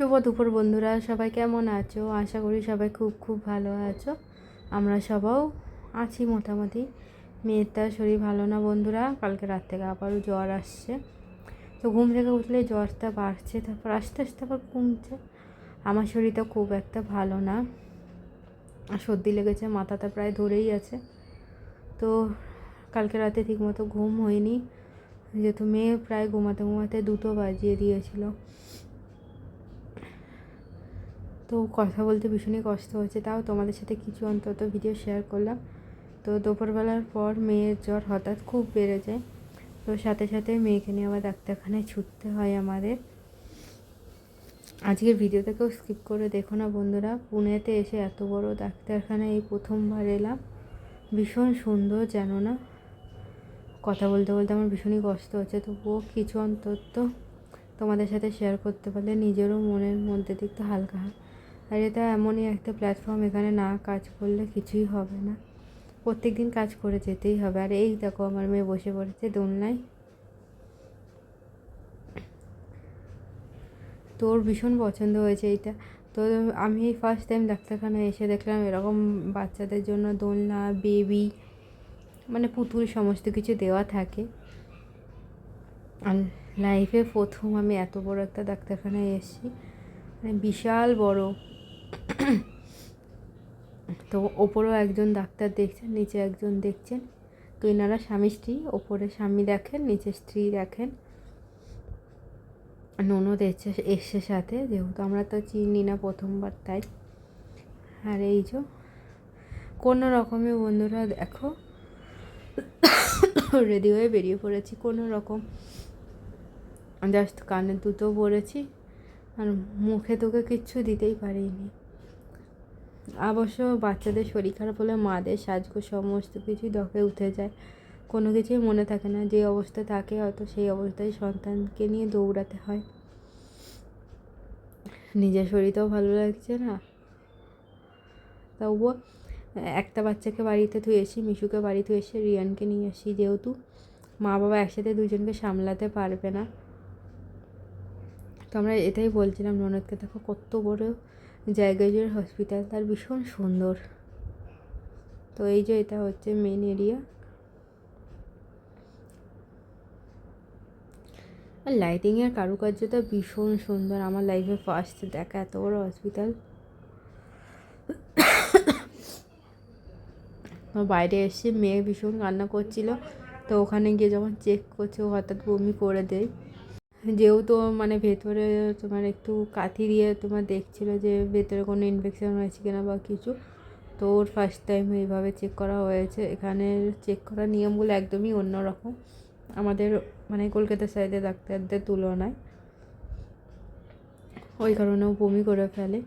শুভ দুপুর বন্ধুরা, সবাই কেমন আছো? আশা করি সবাই খুব খুব ভালো আছো। আমরা সবাও আছি মোটামুটি। মেয়েটার শরীর ভালো না বন্ধুরা, কালকে রাত থেকে আবারও জ্বর আসছে। তো ঘুম থেকে উঠলে জ্বরটা বাড়ছে, তারপর আস্তে আস্তে আবার কমছে। আমার শরীরটা খুব একটা ভালো না। আর সর্দি লেগেছে, মাথাটা প্রায় ধরেই আছে। তো কালকে রাতে ঠিকমতো ঘুম হয়নি। যেহেতু মেয়ে প্রায় ঘুমাতে ঘুমাতে দুটো বাজিয়ে দিয়েছিল। তো কথা বলতে ভীষণই কষ্ট হচ্ছে তাও তোমাদের সাথে কিছু অন্তত ভিডিও শেয়ার করলাম। তো দুপুরবেলার পর মেয়ের জ্বর হঠাৎ খুব বেড়ে যায়। তো সাথে সাথে মেয়েকে নিয়ে আবার ডাক্তারখানায় ছুটতে হয় আমাদের। আজকের ভিডিওটাকেও স্কিপ করে দেখো না বন্ধুরা। পুনেতে এসে এত বড় ডাক্তারখানায় এই প্রথমবার এলাম। ভীষণ সুন্দর জানো না। কথা বলতে বলতে আমার ভীষণই কষ্ট হচ্ছে। তবুও কিছু অন্তত তোমাদের সাথে শেয়ার করতে পারলে নিজেরও মনের মধ্যে দিক তো হালকা আর এটা এমনই একটা প্ল্যাটফর্ম এখানে না কাজ করলে কিছুই হবে না। প্রত্যেক দিন কাজ করে যেতেই হবে। আর এই দেখো, আমার মেয়ে বসে পড়েছে দোলনায়। তোর ভীষণ পছন্দ হয়েছে এইটা। তো আমি ফার্স্ট টাইম ডাক্তারখানায় এসে দেখলাম, এরকম বাচ্চাদের জন্য দোলনা বেবি মানে পুতুল, সমস্ত কিছু দেওয়া থাকে। আর লাইফে প্রথম আমি এত বড় একটা ডাক্তারখানায় এসেছি। মানে বিশাল বড়। তো ওপরেও একজন ডাক্তার দেখছেন, নিচে একজন দেখছেন। তো এনারা স্বামী স্ত্রী, ওপরে স্বামী দেখেন, নিচে স্ত্রী দেখেন। ননদ এসছে এসছে সাথে, যেহেতু আমরা তো চিনি না প্রথমবার, তাই। আর এই যে, কোনো রকমে বন্ধুরা দেখো, রেডি হয়ে বেরিয়ে পড়েছি, কোনো রকম। জাস্ট কানে দুটো পড়েছি, আর মুখে তোকে কিচ্ছু দিতেই পারিনি। অবশ্য বাচ্চাদের শরীর খারাপ হলে মাদের সাজগো সমস্ত কিছুই দকে উঠে যায়। কোনো কিছুই মনে থাকে না, যে অবস্থা থাকে, হয়তো সেই অবস্থায় সন্তানকে নিয়ে দৌড়াতে হয়। নিজের শরীরটাও ভালো লাগছে না। তবুও একটা বাচ্চাকে বাড়িতে এসি মিশুকে বাড়ি বাড়িতে এসে রিয়ানকে নিয়ে আসি যেহেতু। মা বাবা একসাথে দুজনকে সামলাতে পারবে না। তো আমরা এটাই বলছিলাম ননদকে দেখো কত বড় জায়গায় জুড়ে হসপিটাল তার ভীষণ সুন্দর। তো এই যে এটা হচ্ছে মেন এরিয়া আর লাইটিংয়ের কারুকার্যটা ভীষণ সুন্দর। আমার লাইফে ফার্স্ট দেখা এত বড় হসপিটাল বাইরে এসে মেয়ে ভীষণ কান্না করছিল। তো ওখানে গিয়ে যখন চেক করছে, ও হঠাৎ বমি করে দেয়। যেহেতু মানে ভেতরে তোমার একটু কাঠি দিয়ে তোমার দেখছিল যে ভেতরে কোনো ইনফেকশন হয়েছে কিনা বা কিছু, তো ওর ফার্স্ট টাইম এইভাবে চেক করা হয়েছে। এখানে চেক করার নিয়মগুলো একদমই অন্যরকম। আমাদের মানে কলকাতা সাইডে ডাক্তারদের তুলনায়। ওই কারণেও বমি করে ফেলে।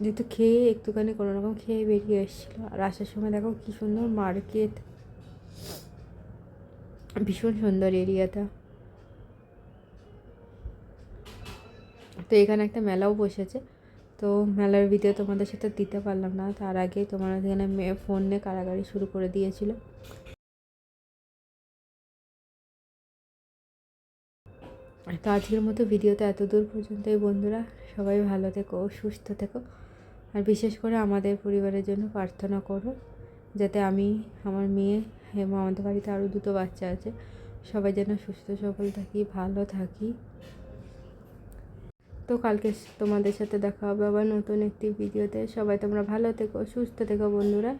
যেহেতু খেয়ে একটুখানি কোনো রকম খেয়ে বেরিয়ে এসেছিল। আর আসার সময় দেখো কী সুন্দর মার্কেট ভীষণ সুন্দর এরিয়াটা তো এখানে একটা মেলাও বসেছে। তো মেলার ভিডিও তোমাদের সাথে দিতে পারলাম না। তার আগে তোমার এখানে মেয়ে ফোন নিয়ে কারাগারি শুরু করে দিয়েছিল। তো আজকের মতো ভিডিওতে এত দূর পর্যন্তই বন্ধুরা, সবাই ভালো থেকো, সুস্থ থেকো। আর বিশেষ করে আমাদের পরিবারের জন্য প্রার্থনা করো, যাতে আমি, আমার মেয়ে এবং আমাদের বাড়িতে আরও দুটো বাচ্চা আছে। সবাই যেন সুস্থ সবল থাকি, ভালো থাকি। তো কালকে তোমাদের সাথে দেখা হবে আবার নতুন একটি ভিডিওতে। সবাই তোমরা ভালো থেকো, সুস্থ থেকো বন্ধুরা।